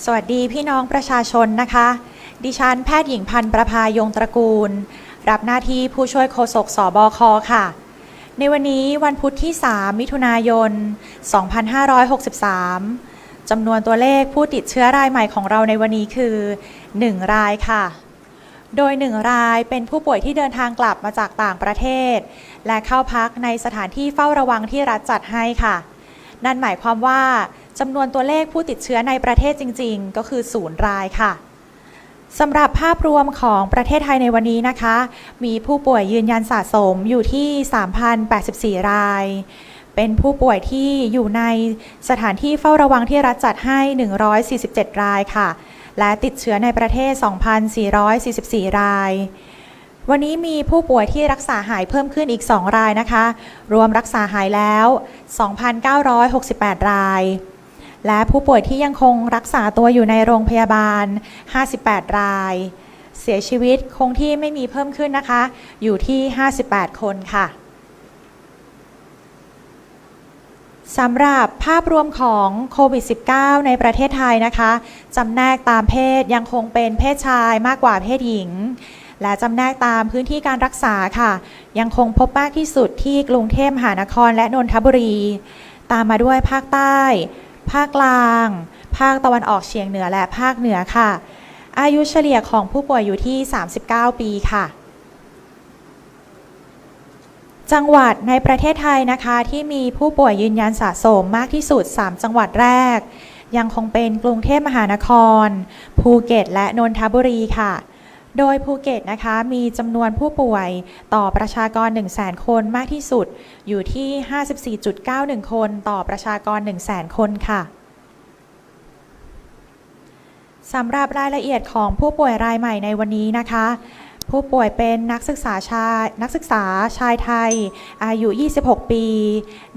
สวัสดีพี่น้องประชาชนนะคะ ดิฉันแพทย์หญิงพันธ์ประภายงตระกูล รับหน้าที่ผู้ช่วยโฆษกสบคค่ะ ในวันนี้วันพุธที่ 3 มิถุนายน 2563 จำนวนตัวเลขผู้ติดเชื้อรายใหม่ของเราในวันนี้คือ 1 รายค่ะ โดย 1 รายเป็นผู้ป่วยที่เดินทางกลับมาจากต่างประเทศ และเข้าพักในสถานที่เฝ้าระวังที่รัฐจัดให้ค่ะ นั่นหมายความว่า จำนวนตัวเลขผู้ติดเชื้อในประเทศจริง ๆ ก็คือศูนย์รายค่ะสำหรับภาพรวมของประเทศไทยในวันนี้นะคะ มีผู้ป่วยยืนยันสะสมอยู่ที่ 3,084 ราย เป็นผู้ป่วยที่อยู่ในสถานที่เฝ้าระวังที่รัฐจัดให้ 147 รายค่ะ และติดเชื้อในประเทศ 2,444 ราย วันนี้มีผู้ป่วยที่รักษาหายเพิ่มขึ้นอีก 2 รายนะคะ รวมรักษาหายแล้ว 2,968 ราย และผู้ป่วยที่ยังคงรักษาตัวอยู่ในโรงพยาบาล 58 ราย เสียชีวิตคงที่ไม่มีเพิ่มขึ้นนะคะ อยู่ที่ 58 คนค่ะสำหรับภาพรวมของโควิด -19 ในประเทศไทยนะคะจำแนกตามเพศยังคงเป็นเพศชายมากกว่าเพศหญิง และจำแนกตามพื้นที่การรักษาค่ะ ยังคงพบมากที่สุดที่กรุงเทพมหานครและนนทบุรี ตามมาด้วยภาคใต้ ภาคกลาง ภาคตะวันออกเฉียงเหนือและภาคเหนือค่ะ อายุเฉลี่ยของผู้ป่วยอยู่ที่ 39 ปีค่ะ จังหวัดในประเทศไทยนะคะที่มีผู้ป่วยยืนยันสะสมมากที่สุด 3 จังหวัดแรก ยังคงเป็นกรุงเทพมหานคร ภูเก็ต และนนทบุรีค่ะ โดยภูเก็ตนะคะมีจำนวนผู้ป่วยต่อประชากร 1 0 0 0 0แคนมากที่สุด อยู่ที่ 54.91 คนต่อประชากร 1 0 0 0 0 0 คนค่ะสำหรับรายละเอียดของผู้ป่วยรายใหม่ในวันนี้นะคะ ผู้ป่วยเป็นนักศึกษาชายนักศึกษาชายไทย อายุ 26 ปี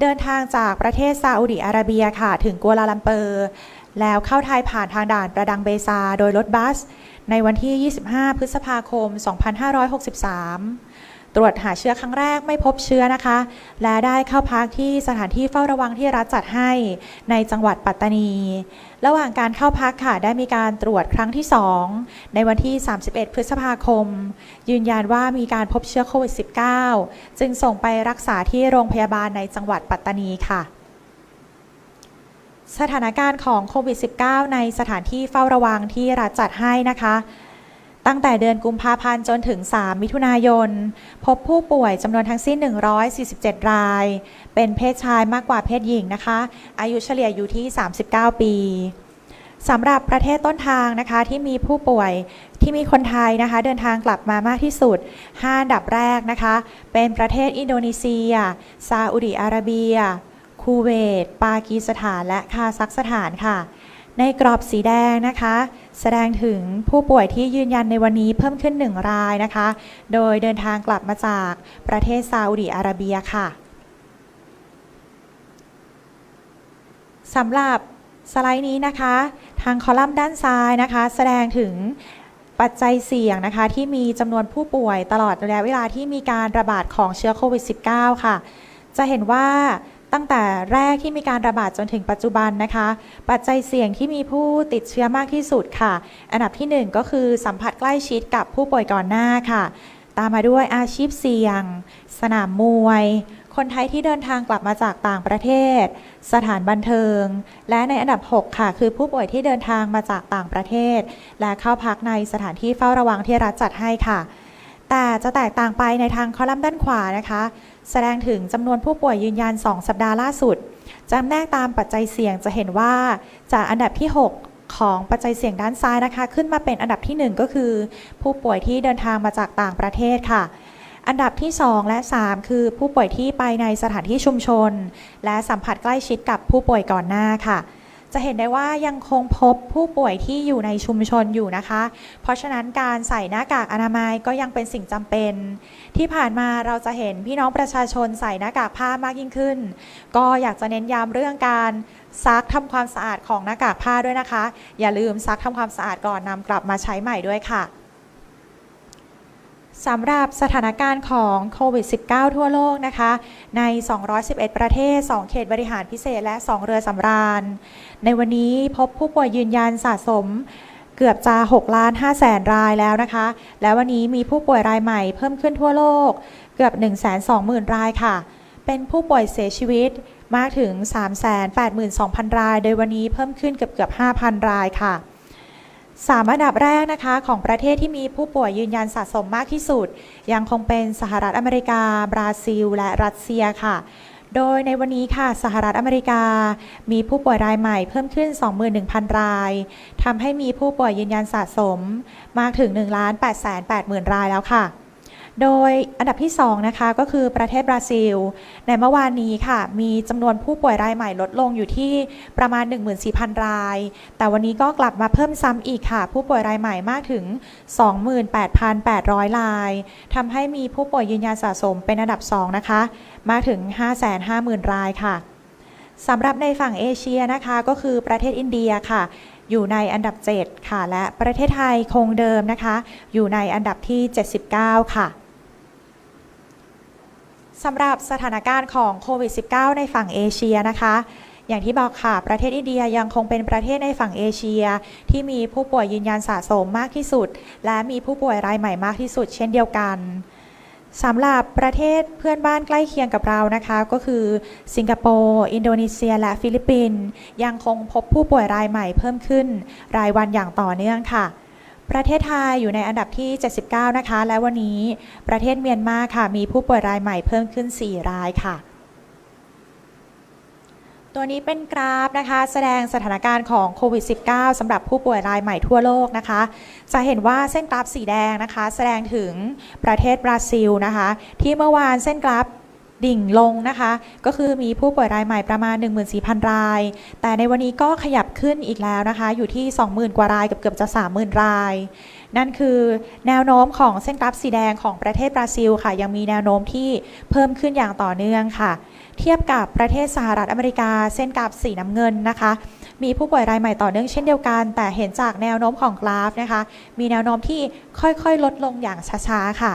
เดินทางจากประเทศซาอุดิอาระเบียค่ะ ถึงกัวลาลัมเปอร์ แล้วเข้าไทยผ่านทางด่านประดังเบซาโดยรถบัส ในวันที่ 25 พฤษภาคม 2563 ตรวจหาเชื้อครั้งแรกไม่พบเชื้อนะคะ และได้เข้าพักที่สถานที่เฝ้าระวังที่รัฐจัดให้ในจังหวัดปัตตานี ระหว่างการเข้าพักค่ะได้มีการตรวจครั้งที่ 2 ในวันที่ 31 พฤษภาคม ยืนยันว่ามีการพบเชื้อโควิด -19 จึงส่งไปรักษาที่โรงพยาบาลในจังหวัดปัตตานีค่ะ สถานการณ์ของโควิด -19 ในสถานที่เฝ้าระวังที่รัฐจัดให้นะคะ ตั้งแต่เดือนกุมภาพันธ์จนถึง 3 มิถุนายน พบผู้ป่วยจำนวนทั้งสิ้น 147 ราย เป็นเพศชายมากกว่าเพศหญิงนะคะ อายุเฉลี่ยอยู่ที่ 39 ปีสำหรับประเทศต้นทางนะคะที่มีผู้ป่วยที่มีคนไทยนะคะเดินทางกลับมามากที่สุด 5 ดับแรกนะคะ เป็นประเทศอินโดนีเซีย ซาอุดิอาระเบีย คูเวต ปากีสถาน และคาซัคสถานค่ะ ในกรอบสีแดงนะคะ แสดงถึงผู้ป่วยที่ยืนยันในวันนี้เพิ่มขึ้นหนึ่งรายนะคะ โดยเดินทางกลับมาจากประเทศซาอุดิอาระเบียค่ะสำหรับสไลด์นี้นะคะ ทางคอลัมน์ด้านซ้ายนะคะ แสดงถึงปัจจัยเสี่ยงนะคะ ที่มีจำนวนผู้ป่วยตลอดระยะเวลาที่มีการระบาดของเชื้อโควิด -19 ค่ะ จะเห็นว่า ตั้งแต่แรกที่มีการระบาดจนถึงปัจจุบันนะคะ ปัจจัยเสี่ยงที่มีผู้ติดเชื้อมากที่สุดค่ะ อันดับที่ 1 ก็คือสัมผัสใกล้ชิดกับผู้ป่วยก่อนหน้าค่ะ ตามมาด้วยอาชีพเสี่ยง สนามมวย คนไทยที่เดินทางกลับมาจากต่างประเทศ สถานบันเทิง และในอันดับ 6 ค่ะ คือผู้ป่วยที่เดินทางมาจากต่างประเทศ และเข้าพักในสถานที่เฝ้าระวังที่รัฐจัดให้ค่ะ แต่จะแตกต่างไปในทางคอลัมน์ด้านขวานะคะ แสดงถึงจำนวนผู้ป่วยยืนยัน 2 สัปดาห์ล่าสุดจำแนกตามปัจจัยเสี่ยงจะเห็นว่า จากอันดับที่ 6 ของปัจจัยเสี่ยงด้านซ้ายนะคะ ขึ้นมาเป็นอันดับที่ 1 ก็คือ ผู้ป่วยที่เดินทางมาจากต่างประเทศค่ะ อันดับที่ 2 และ 3 คือผู้ป่วยที่ไปในสถานที่ชุมชน และสัมผัสใกล้ชิดกับผู้ป่วยก่อนหน้าค่ะ จะเห็นได้ว่ายังคงพบผู้ป่วยที่อยู่ในชุมชนอยู่นะคะ เพราะฉะนั้นการใส่หน้ากากอนามัยก็ยังเป็นสิ่งจำเป็น ที่ผ่านมาเราจะเห็นพี่น้องประชาชนใส่หน้ากากผ้ามากยิ่งขึ้น ก็อยากจะเน้นย้ำเรื่องการซักทำความสะอาดของหน้ากากผ้าด้วยนะคะ อย่าลืมซักทำความสะอาดก่อนนำกลับมาใช้ใหม่ด้วยค่ะ สำหรับสถานการณ์ของโควิด -19 ทั่วโลกนะคะ ใน 211 ประเทศ 2 เขตบริหารพิเศษและ 2 เรือสำราญ ในวันนี้พบผู้ป่วยยืนยันสะสมเกือบจะ6ล้าน5แสนรายแล้วนะคะ และวันนี้มีผู้ป่วยรายใหม่เพิ่มขึ้นทั่วโลก เกือบ 120,000 รายค่ะ เป็นผู้ป่วยเสียชีวิตมากถึง 382,000 ราย โดยวันนี้เพิ่มขึ้นเกือบเกือบ5,000 รายค่ะ สามอันดับแรกนะคะของประเทศที่มีผู้ป่วยยืนยันสะสมมากที่สุด ยังคงเป็นสหรัฐอเมริกา บราซิล และรัสเซียค่ะ โดยในวันนี้ค่ะสหรัฐอเมริกา มีผู้ป่วยรายใหม่เพิ่มขึ้น 21,000 รายทำให้มีผู้ป่วยยืนยันสะสม มากถึง 1 8 8 0 0 0 รายแล้วค่ะ โดยอันดับที่ 2 นะคะ ก็คือประเทศบราซิล ในเมื่อวานนี้ค่ะ มีจำนวนผู้ป่วยรายใหม่ลดลงอยู่ที่ประมาณ 14,000 ราย แต่วันนี้ก็กลับมาเพิ่มซ้ำอีกค่ะ ผู้ป่วยรายใหม่มากถึง 28,800 รายทำให้มีผู้ป่วยยืนยันสะสมเป็นอันดับ 2 นะคะ มากถึง 550,000 รายค่ะสำหรับในฝั่งเอเชียนะคะก็คือประเทศอินเดียค่ะ อยู่ในอันดับ 7 ค่ะ และประเทศไทยคงเดิมนะคะ อยู่ในอันดับที่ 79 ค่ะ สำหรับสถานการณ์ของโควิด -19 ในฝั่งเอเชียนะคะ อย่างที่บอกค่ะ ประเทศอินเดียยังคงเป็นประเทศในฝั่งเอเชีย ที่มีผู้ป่วยยืนยันสะสมมากที่สุด และมีผู้ป่วยรายใหม่มากที่สุด เช่นเดียวกันสำหรับประเทศเพื่อนบ้านใกล้เคียงกับเรานะคะ ก็คือ สิงคโปร์ อินโดนีเซีย และฟิลิปปินส์ยังคงพบผู้ป่วยรายใหม่เพิ่มขึ้น รายวันอย่างต่อเนื่องค่ะ ประเทศไทยอยู่ในอันดับที่ 79 นะคะ และวันนี้ประเทศเมียนมาค่ะ มีผู้ป่วยรายใหม่เพิ่มขึ้น 4 รายค่ะ ตัวนี้เป็นกราฟนะคะ แสดงสถานการณ์ของโควิด -19 สำหรับผู้ป่วยรายใหม่ทั่วโลกนะคะ จะเห็นว่าเส้นกราฟสีแดงนะคะ แสดงถึงประเทศบราซิลนะคะ ที่เมื่อวานเส้นกราฟ ดิ่งลงนะคะ ก็คือมีผู้ป่วยรายใหม่ประมาณ 14,000 ราย แต่ในวันนี้ก็ขยับขึ้นอีกแล้วนะคะ อยู่ที่ 20,000 กว่ารายเกือบเกือบจะ 30,000 ราย นั่นคือแนวโน้มของเส้นกราฟสีแดงของประเทศบราซิลค่ะ ยังมีแนวโน้มที่เพิ่มขึ้นอย่างต่อเนื่องค่ะ เทียบกับประเทศสหรัฐอเมริกา เส้นกราฟสีน้ำเงินนะคะ มีผู้ป่วยรายใหม่ต่อเนื่องเช่นเดียวกัน แต่เห็นจากแนวโน้มของกราฟนะคะ มีแนวโน้มที่ค่อยๆ ลดลงอย่างช้าๆค่ะ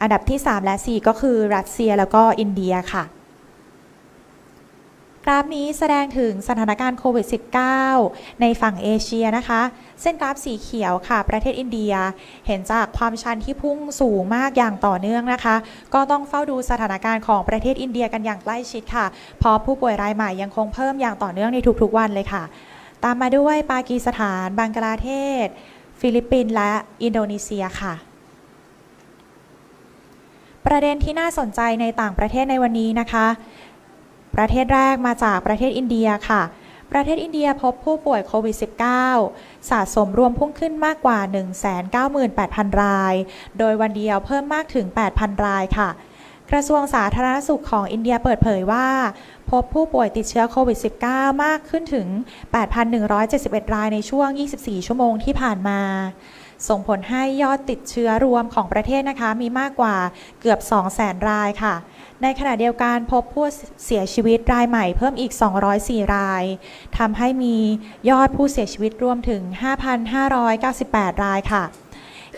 อันดับที่ 3 และ 4 ก็คือรัสเซียแล้วก็อินเดียค่ะ กราฟนี้แสดงถึงสถานการณ์โควิด -19 ในฝั่งเอเชียนะคะ เส้นกราฟสีเขียวค่ะ ประเทศอินเดีย เห็นจากความชันที่พุ่งสูงมากอย่างต่อเนื่องนะคะ ก็ต้องเฝ้าดูสถานการณ์ของประเทศอินเดียกันอย่างใกล้ชิดค่ะ เพราะผู้ป่วยรายใหม่ยังคงเพิ่มอย่างต่อเนื่องในทุกๆวันเลยค่ะ ตามมาด้วยปากีสถาน บังกลาเทศ ฟิลิปปินส์และอินโดนีเซียค่ะ ประเด็นที่น่าสนใจในต่างประเทศในวันนี้นะคะ ประเทศแรกมาจากประเทศอินเดียค่ะ ประเทศอินเดียพบผู้ป่วยโควิด -19 สะสมรวมพุ่งขึ้นมากกว่า 198,000 ราย โดยวันเดียวเพิ่มมากถึง 8,000 รายค่ะ กระทรวงสาธารณสุขของอินเดียเปิดเผยว่า พบผู้ป่วยติดเชื้อโควิด -19 มากขึ้นถึง 8,171 รายในช่วง 24 ชั่วโมงที่ผ่านมา ส่งผลให้ยอดติดเชื้อรวมของประเทศนะคะ มีมากกว่าเกือบ 200,000รายค่ะ ในขณะเดียวกันพบผู้เสียชีวิตรายใหม่เพิ่มอีก 204 รายทำให้มียอดผู้เสียชีวิตรวมถึง 5,598 รายค่ะ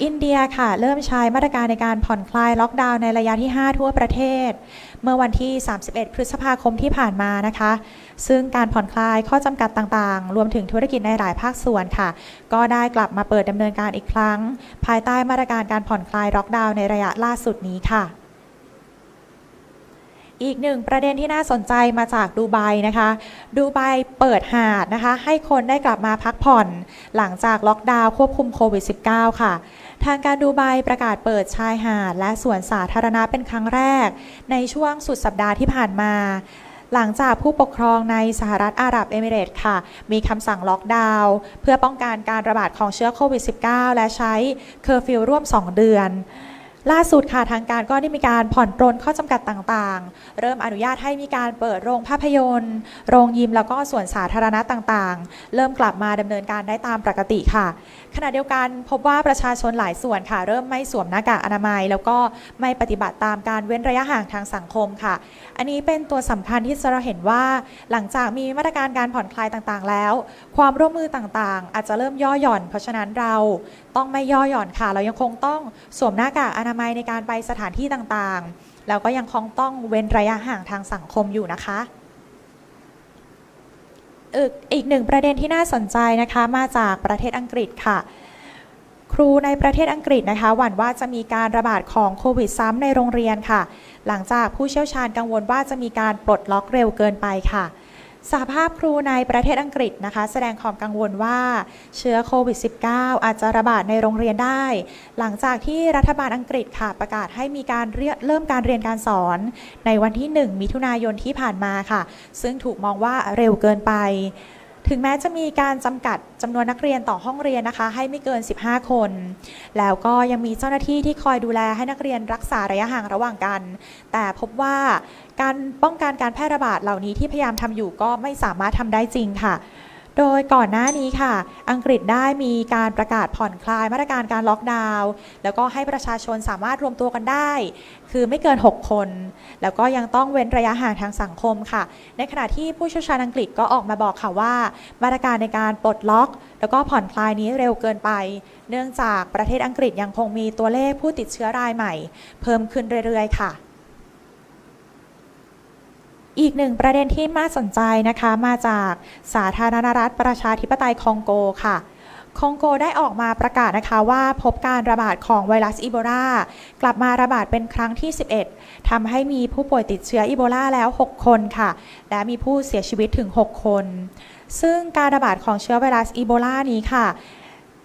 อินเดียค่ะ เริ่มใช้มาตรการในการผ่อนคลายล็อกดาวน์ในระยะที่ 5 ทั่วประเทศ เมื่อวันที่ 31 พฤษภาคมที่ผ่านมานะคะ ซึ่งการผ่อนคลายข้อจำกัดต่างๆ รวมถึงธุรกิจในหลายภาคส่วนค่ะ ก็ได้กลับมาเปิดดำเนินการอีกครั้ง ภายใต้มาตรการการผ่อนคลายล็อกดาวน์ในระยะล่าสุดนี้ค่ะ อีกหนึ่งประเด็นที่น่าสนใจมาจากดูไบนะคะ ดูไบเปิดหาดนะคะ ให้คนได้กลับมาพักผ่อน หลังจากล็อกดาวน์ควบคุมโควิด -19 ค่ะ ทางการดูไบประกาศเปิดชายหาด และสวนสาธารณะเป็นครั้งแรก ในช่วงสุดสัปดาห์ที่ผ่านมาหลังจากผู้ปกครองในสหรัฐอาหรับเอมิเรตส์ค่ะ มีคำสั่งล็อกดาวน์เพื่อป้องกันการระบาดของเชื้อโควิด -19 และใช้เคอร์ฟิวร่วม 2 เดือน ล่าสุดค่ะทางการก็ได้มีการผ่อนปรนข้อจำกัดต่างๆ เริ่มอนุญาตให้มีการเปิดโรงภาพยนตร์ โรงยิมแล้วก็ส่วนสาธารณะต่างๆ เริ่มกลับมาดำเนินการได้ตามปกติค่ะ ขณะเดียวกันพบว่าประชาชนหลายส่วนค่ะ เริ่มไม่สวมหน้ากากอนามัย แล้วก็ไม่ปฏิบัติตามการเว้นระยะห่างทางสังคมค่ะ อันนี้เป็นตัวสำคัญที่เราเห็นว่า หลังจากมีมาตรการการผ่อนคลายต่างๆ แล้ว ความร่วมมือต่างๆ อาจจะเริ่มย่อหย่อน เพราะฉะนั้นเราต้องไม่ย่อหย่อนค่ะ เรายังคงต้องสวมหน้ากากอนามัยในการไปสถานที่ต่างๆ แล้วก็ยังคงต้องเว้นระยะห่างทางสังคมอยู่นะคะอีกหนึ่งประเด็นที่น่าสนใจนะคะมาจากประเทศอังกฤษค่ะ ครูในประเทศอังกฤษนะคะ หวั่นว่าจะมีการระบาดของโควิดซ้ำในโรงเรียนค่ะ หลังจากผู้เชี่ยวชาญกังวลว่าจะมีการปลดล็อกเร็วเกินไปค่ะ สหภาพครูในประเทศอังกฤษนะคะ แสดงความกังวลว่าเชื้อโควิด -19 อาจจะระบาดในโรงเรียนได้ หลังจากที่รัฐบาลอังกฤษค่ะประกาศให้มีการเร,เริ่มการเรียนการสอน ในวันที่ 1 มิถุนายนที่ผ่านมาค่ะ ซึ่งถูกมองว่าเร็วเกินไป ถึงแม้จะมีการจำกัดจำนวนนักเรียนต่อห้องเรียนนะคะ ให้ไม่เกิน 15 คน แล้วก็ยังมีเจ้าหน้าที่ที่คอยดูแลให้นักเรียนรักษาระยะห่างระหว่างกัน แต่พบว่าการป้องกันการแพร่ระบาดเหล่านี้ที่พยายามทำอยู่ก็ไม่สามารถทำได้จริงค่ะ โดยก่อนหน้านี้ค่ะ อังกฤษได้มีการประกาศผ่อนคลายมาตรการการล็อกดาวน์แล้วก็ให้ประชาชนสามารถรวมตัวกันได้ คือไม่เกิน 6 คน แล้วก็ยังต้องเว้นระยะห่างทางสังคมค่ะ ในขณะที่ผู้เชี่ยวชาญอังกฤษก็ออกมาบอกค่ะว่ามาตรการในการปลดล็อก แล้วก็ผ่อนคลายนี้เร็วเกินไป เนื่องจากประเทศอังกฤษยังคงมีตัวเลขผู้ติดเชื้อรายใหม่ เพิ่มขึ้นเรื่อยๆ ค่ะ อีกหนึ่งประเด็นที่น่าสนใจนะคะ มาจากสาธารณรัฐประชาธิปไตยคองโกค่ะคองโกได้ออกมาประกาศนะคะว่าพบการระบาดของไวรัสอีโบลากลับมาระบาดเป็นครั้งที่ 11ทำให้มีผู้ป่วยติดเชื้ออีโบลาแล้ว 6 คนค่ะ และมีผู้เสียชีวิตถึง 6 คน ซึ่งการระบาดของเชื้อไวรัสอีโบลานี้ค่ะ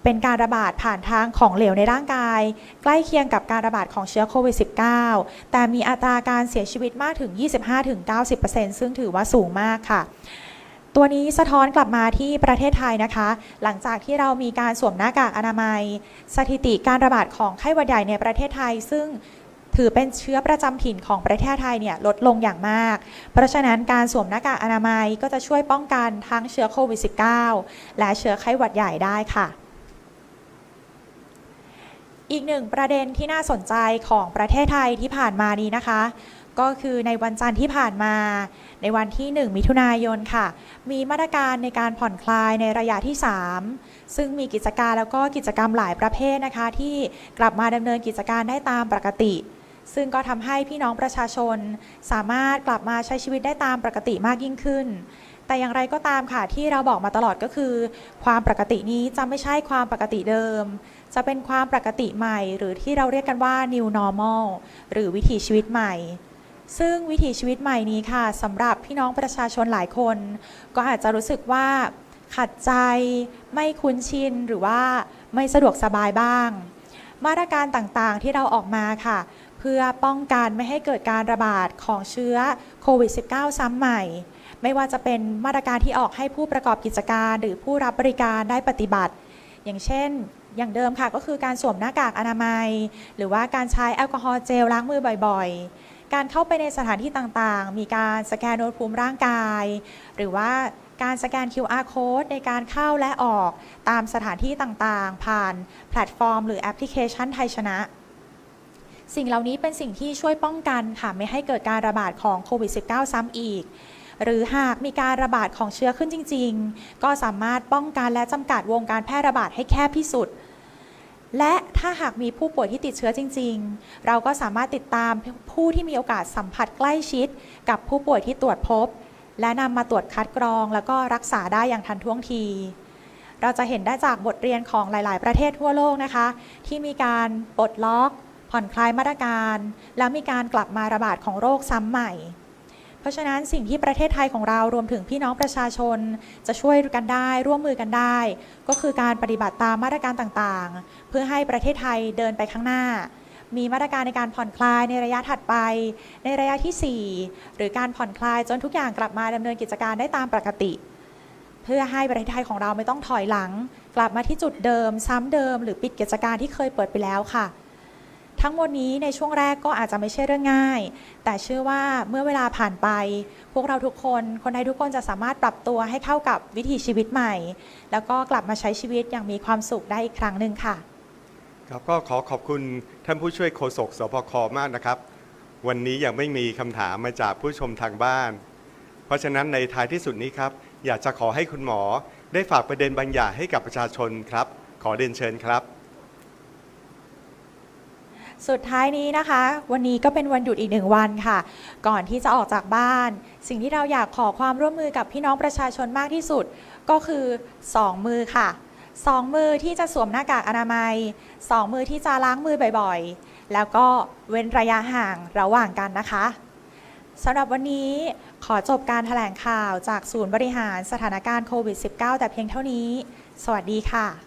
เป็นการระบาดผ่านทางของเหลวในร่างกาย ใกล้เคียงกับการระบาดของเชื้อโควิด -19 แต่มีอัตราการเสียชีวิตมากถึง 25-90%ซึ่งถือว่าสูงมากค่ะตัวนี้สะท้อนกลับมาที่ประเทศไทยนะคะ หลังจากที่เรามีการสวมหน้ากากอนามัย สถิติการระบาดของไข้หวัดใหญ่ในประเทศไทย ซึ่งถือเป็นเชื้อประจำถิ่นของประเทศไทยเนี่ยลดลงอย่างมาก เพราะฉะนั้นการสวมหน้ากากอนามัยก็จะช่วยป้องกันทั้งเชื้อโควิด -19 และเชื้อไข้หวัดใหญ่ได้ค่ะ อีกหนึ่งประเด็นที่น่าสนใจของประเทศไทยที่ผ่านมานี้นะคะ ก็คือในวันจันทร์ที่ผ่านมา ในวันที่ 1 มิถุนายนค่ะ มีมาตรการในการผ่อนคลายในระยะที่ 3 ซึ่งมีกิจการแล้วก็กิจกรรมหลายประเภทนะคะ ที่กลับมาดำเนินกิจการได้ตามปกติ ซึ่งก็ทำให้พี่น้องประชาชน สามารถกลับมาใช้ชีวิตได้ตามปกติมากยิ่งขึ้น แต่อย่างไรก็ตามค่ะที่เราบอกมาตลอดก็คือ ความปกตินี้จะไม่ใช่ความปกติเดิม จะเป็นความปกติใหม่ หรือที่เราเรียกกันว่า new normal หรือวิถีชีวิตใหม่ ซึ่งวิถีชีวิตใหม่นี้ค่ะสำหรับพี่น้องประชาชนหลายคน ก็อาจจะรู้สึกว่าขัดใจ ไม่คุ้นชินหรือว่าไม่สะดวกสบายบ้าง มาตรการต่างๆที่เราออกมาค่ะ เพื่อป้องกันไม่ให้เกิดการระบาดของเชื้อโควิด -19 ซ้ำใหม่ ไม่ว่าจะเป็นมาตรการที่ออกให้ผู้ประกอบกิจการ หรือผู้รับบริการได้ปฏิบัติ อย่างเช่น อย่างเดิมค่ะก็คือการสวมหน้ากากอนามัย หรือว่าการใช้แอลกอฮอล์เจลล้างมือบ่อยๆ การเข้าไปในสถานที่ต่างๆ มีการสแกนอุณหภูมิร่างกาย หรือว่าการสแกน QR code ในการเข้าและออกตามสถานที่ต่างๆ ผ่านแพลตฟอร์ม หรือแอปพลิเคชันไทยชนะ สิ่งเหล่านี้เป็นสิ่งที่ช่วยป้องกันค่ะไม่ให้เกิดการระบาดของโควิด -19 ซ้ำอีก หรือหากมีการระบาดของเชื้อขึ้นจริง ๆ ก็สามารถป้องกันและจำกัดวงการแพร่ระบาดให้แคบที่สุด และถ้าหากมีผู้ป่วยที่ติดเชื้อจริง ๆ เราก็สามารถติดตามผู้ที่มีโอกาสสัมผัสใกล้ชิด กับผู้ป่วยที่ตรวจพบ และนำมาตรวจคัดกรอง แล้วก็รักษาได้อย่างทันท่วงทีเราจะเห็นได้จากบทเรียนของหลาย ๆ ประเทศทั่วโลกนะคะ ที่มีการปลดล็อก ผ่อนคลายมาตรการ แล้วมีการกลับมาระบาดของโรคซ้ำใหม่ ราะฉะนั้นสิ่งที่ประเทศไทยของเรารวมถึงพี่น้องประชาชน จะช่วยกันได้ร่วมมือกันได้ ก็คือการปฏิบัติตามมาตรการต่างๆ เพื่อให้ประเทศไทยเดินไปข้างหน้า มีมาตรการในการผ่อนคลายในระยะถัดไป ในระยะที่ 4 หรือการผ่อนคลายจนทุกอย่างกลับมาดำเนินกิจการได้ตามปกติ เพื่อให้ประเทศไทยของเราไม่ต้องถอยหลัง กลับมาที่จุดเดิม ซ้ำเดิม หรือปิดกิจการที่เคยเปิดไปแล้วค่ะ ทั้งหมดนี้ในช่วงแรกก็อาจจะไม่ใช่เรื่องง่าย แต่เชื่อว่าเมื่อเวลาผ่านไป พวกเราทุกคนคนไทยทุกคนจะสามารถปรับตัวให้เข้ากับวิถีชีวิตใหม่ แล้วก็กลับมาใช้ชีวิตอย่างมีความสุขได้อีกครั้งหนึ่งค่ะครับก็ขอขอบคุณท่านผู้ช่วยโฆษกสพคมากนะครับ วันนี้ยังไม่มีคำถามมาจากผู้ชมทางบ้าน เพราะฉะนั้นในท้ายที่สุดนี้ครับ อยากจะขอให้คุณหมอได้ฝากประเด็นบางอย่างให้กับประชาชนครับ ขอเรียนเชิญครับ สุดท้ายนี้นะคะ วันนี้ก็เป็นวันหยุดอีกหนึ่งวันค่ะ ก่อนที่จะออกจากบ้าน สิ่งที่เราอยากขอความร่วมมือกับพี่น้องประชาชนมากที่สุด ก็คือ 2 มือค่ะสองมือที่จะสวมหน้ากากอนามัยสองมือที่จะล้างมือบ่อยๆ แล้วก็เว้นระยะห่างระหว่างกันนะคะสำหรับวันนี้ขอจบการแถลงข่าวจากศูนย์บริหารสถานการณ์โควิด -19 แต่เพียงเท่านี้ สวัสดีค่ะ